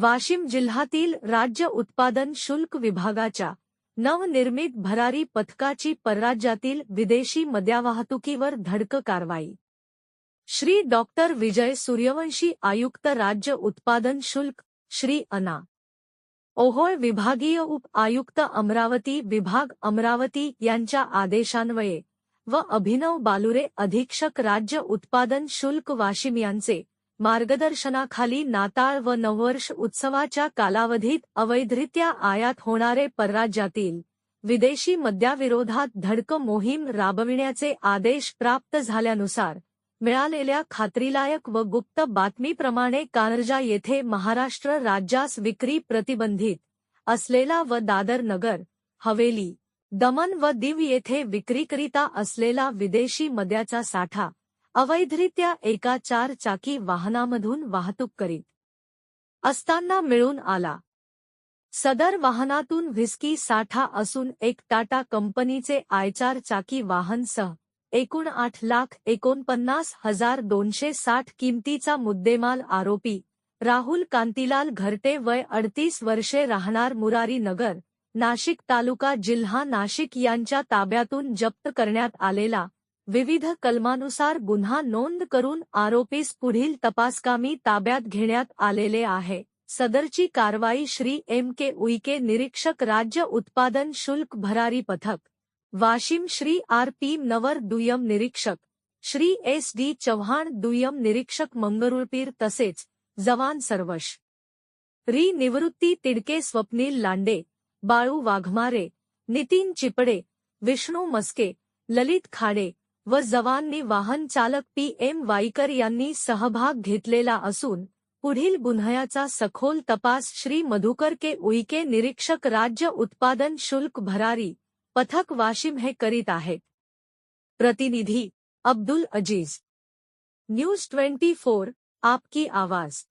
वाशिम जिल्ह्यातील राज्य उत्पादन शुल्क विभागाच्या नवनिर्मित भरारी पथकाची परराज्यातील विदेशी मद्यावाहतुकीवर धडक कारवाई. श्री डॉक्टर विजय सूर्यवंशी आयुक्त राज्य उत्पादन शुल्क श्री अना. ओहोळ विभागीय उप आयुक्त अमरावती विभाग अमरावती यांच्या आदेशान्वये व अभिनव बालुरे अधीक्षक राज्य उत्पादन शुल्क वाशिम यांचे मार्गदर्शनाखाली नाताळ व नववर्ष उत्सवाच्या कालावधीत अवैधरित्या आयात होणारे परराज्यातील विदेशी मद्याविरोधात धडक मोहीम राबविण्याचे आदेश प्राप्त झाल्यानुसार मिळालेल्या खात्रीलायक व गुप्त बातमीप्रमाणे कानर्जा येथे महाराष्ट्र राज्यास विक्री प्रतिबंधित असलेला व दादर नगर हवेली दमन व दिव येथे विक्रीकरिता असलेला विदेशी मद्याचा साठा अवैधरित्या एका चार चाकी वाहनामधून वाहतूक करीत. असताना मिळून आला. सदर वाहनातून व्हिस्की साठा असून एक टाटा कंपनीचे आयचार चाकी वाहनसह एकूण आठ लाख एकोणपन्नास हजार दोनशे साठ किमतीचा मुद्देमाल आरोपी राहुल कांतीलाल घरटे वय अडतीस वर्षे राहणार मुरारी नगर नाशिक तालुका जिल्हा नाशिक यांच्या ताब्यातून जप्त करण्यात आलेला विविध कलमानुसार गुन्हा नोंद करून आरोपीस पुढील तपासकामी ताब्यात घेण्यात आलेले आहे. सदरची कारवाई श्री एम के उईके, निरीक्षक राज्य उत्पादन शुल्क भरारी पथक, वाशिम श्री आर पी नवर दुय्यम निरीक्षक, श्री एस डी चव्हाण दुय्यम निरीक्षक मंगरुळपीर तसेच जवान सर्वश. री निवृत्ती तिडके स्वप्नील लांडे, बाळू वाघमारे, नितीन चिपडे, विष्णू मस्के, ललित खाडे व जवाननी वाहन चालक पी एम वाईकर सहभाग घेतलेला असून सखोल तपास श्री मधुकर के उईके निरीक्षक राज्य उत्पादन शुल्क भरारी, पथक वाशिम हे करीत आहेत. प्रतिनिधी Abdul Aziz. News twenty four, आपकी आवाज़.